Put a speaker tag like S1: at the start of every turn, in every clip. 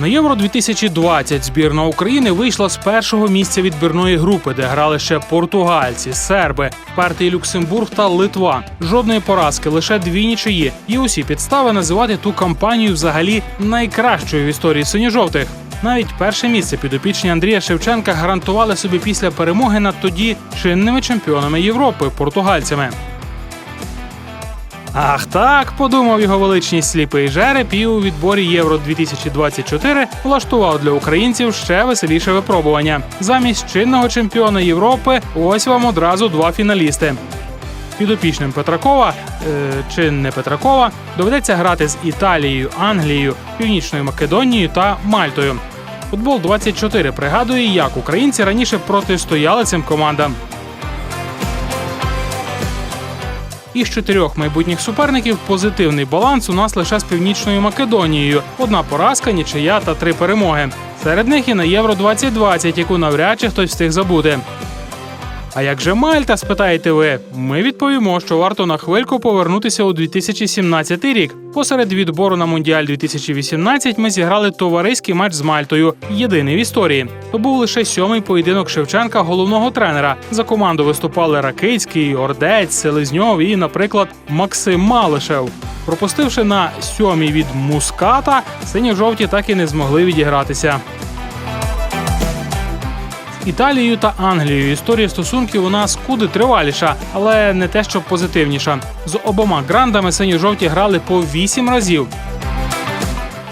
S1: На євро 2020 збірна України вийшла з першого місця відбірної групи, де грали ще португальці, серби, партії Люксембург та Литва. Жодної поразки, лише дві нічиї. І усі підстави називати ту кампанію взагалі найкращою в історії синьо-жовтих. Навіть перше місце підопічні Андрія Шевченка гарантували собі після перемоги над тоді чинними чемпіонами Європи португальцями. Ах так, подумав його величність сліпий жереб і у відборі Євро 2024 влаштував для українців ще веселіше випробування. Замість чинного чемпіона Європи ось вам одразу два фіналісти. Підопічним Петракова е, чи не Петракова доведеться грати з Італією, Англією, Північною Македонією та Мальтою. Футбол 24 пригадує, як українці раніше протистояли цим командам. Із чотирьох майбутніх суперників позитивний баланс у нас лише з північною Македонією: одна поразка, нічия та три перемоги. Серед них і на Євро 2020, яку навряд чи хтось встиг забути. А як же Мальта, спитаєте ви? Ми відповімо, що варто на хвильку повернутися у 2017 рік. Посеред відбору на Мундіаль 2018 ми зіграли товариський матч з Мальтою, єдиний в історії. То був лише сьомий поєдинок Шевченка, головного тренера. За команду виступали Ракицький, Ордець, Селезньов і, наприклад, Максим Малишев. Пропустивши на сьомій від Муската, синьо-жовті так і не змогли відігратися. Італією та Англією історія стосунків у нас куди триваліша, але не те, що позитивніша. З обома грандами сині-жовті грали по вісім разів.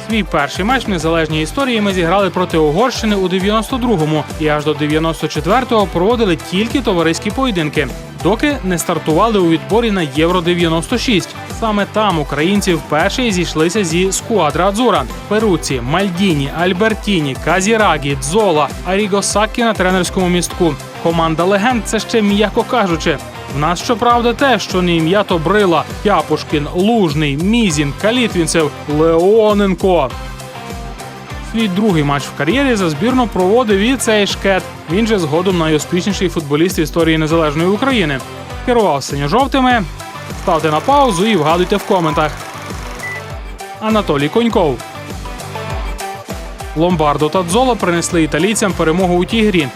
S1: Свій перший матч в незалежній історії ми зіграли проти Угорщини у 92-му і аж до 94-го проводили тільки товариські поєдинки, доки не стартували у відборі на Євро 96. Саме там українці вперше зійшлися зі скуадра Адзура. Перуці, Мальдіні, Альбертіні, Казірагі, Дзола, Аріго Саккі на тренерському містку. Команда легенд це ще м'яко кажучи. В нас щоправда те, що не ім'я то Брила, Тяпушкін, Лужний, Мізін, Калітвінцев, Леоненко. Свій другий матч в кар'єрі за збірну проводив і цей шкет. Він же згодом найуспішніший футболіст історії незалежної України. Керував синьо-жовтими. Ставте на паузу і вгадуйте в коментах. Анатолій Коньков. Ломбардо та Дзоло принесли італійцям перемогу у тій грі.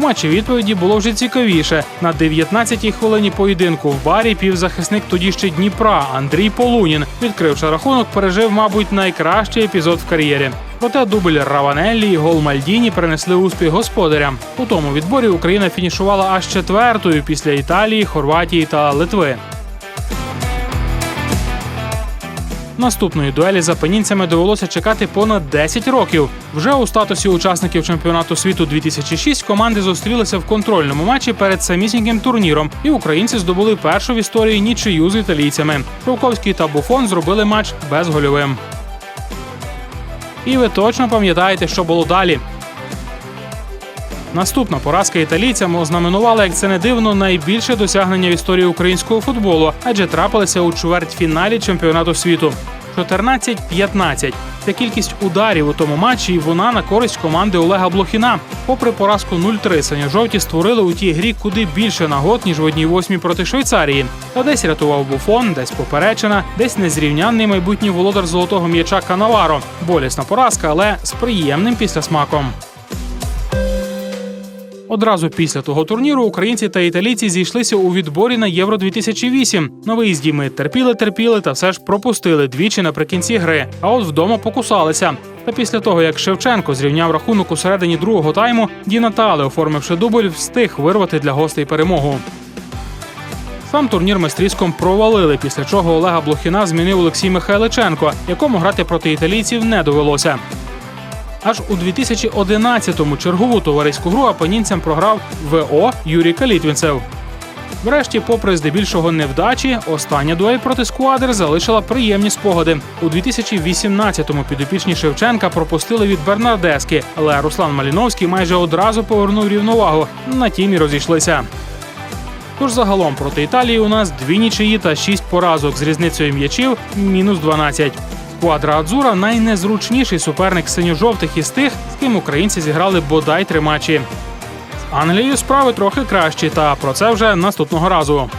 S1: У матчі відповіді було вже цікавіше. На 19-й хвилині поєдинку в барі півзахисник тоді ще Дніпра Андрій Полунін, відкривши рахунок, пережив, мабуть, найкращий епізод в кар'єрі. Проте дубль Раванеллі і гол Мальдіні принесли успіх господарям. У тому відборі Україна фінішувала аж четвертою після Італії, Хорватії та Литви. Наступної дуелі за пенінцями довелося чекати понад 10 років. Вже у статусі учасників чемпіонату світу 2006 команди зустрілися в контрольному матчі перед самісіньким турніром, і українці здобули першу в історії нічию з італійцями. Шовковський та Буфон зробили матч безгольовим. І ви точно пам'ятаєте, що було далі. Наступна поразка італійцям ознаменувала, як це не дивно, найбільше досягнення в історії українського футболу, адже трапилися у чвертьфіналі чемпіонату світу. 14-15. Це кількість ударів у тому матчі, і вона на користь команди Олега Блохіна. Попри поразку 0-3, синьо-жовті створили у тій грі куди більше нагод, ніж в одній восьмій проти Швейцарії. Та десь рятував Буфон, десь поперечина, десь незрівнянний майбутній володар золотого м'яча Канаваро. Болісна поразка, але з приємним післясмаком. Одразу після того турніру українці та італійці зійшлися у відборі на Євро 2008 На виїзді ми терпіли, терпіли та все ж пропустили двічі наприкінці гри. А от вдома покусалися. Та після того, як Шевченко зрівняв рахунок у середині другого тайму, Ді Натале, оформивши дубль, встиг вирвати для гостей перемогу. Сам турнір ми з провалили, після чого Олега Блохіна змінив Олексій Михайличенко, якому грати проти італійців не довелося. Аж у 2011-му чергову товариську гру апанінцям програв ВО Юрій Калітвінцев. Врешті, попри здебільшого невдачі, остання дуель проти сквадр залишила приємні спогади. У 2018-му підопічні Шевченка пропустили від Бернардески, але Руслан Маліновський майже одразу повернув рівновагу. На тім і розійшлися. Тож загалом проти Італії у нас дві нічиї та шість поразок з різницею м'ячів мінус 12. Квадра Адзура найнезручніший суперник синьо-жовтих із тих, з ким українці зіграли бодай три матчі. Англією справи трохи кращі, та про це вже наступного разу.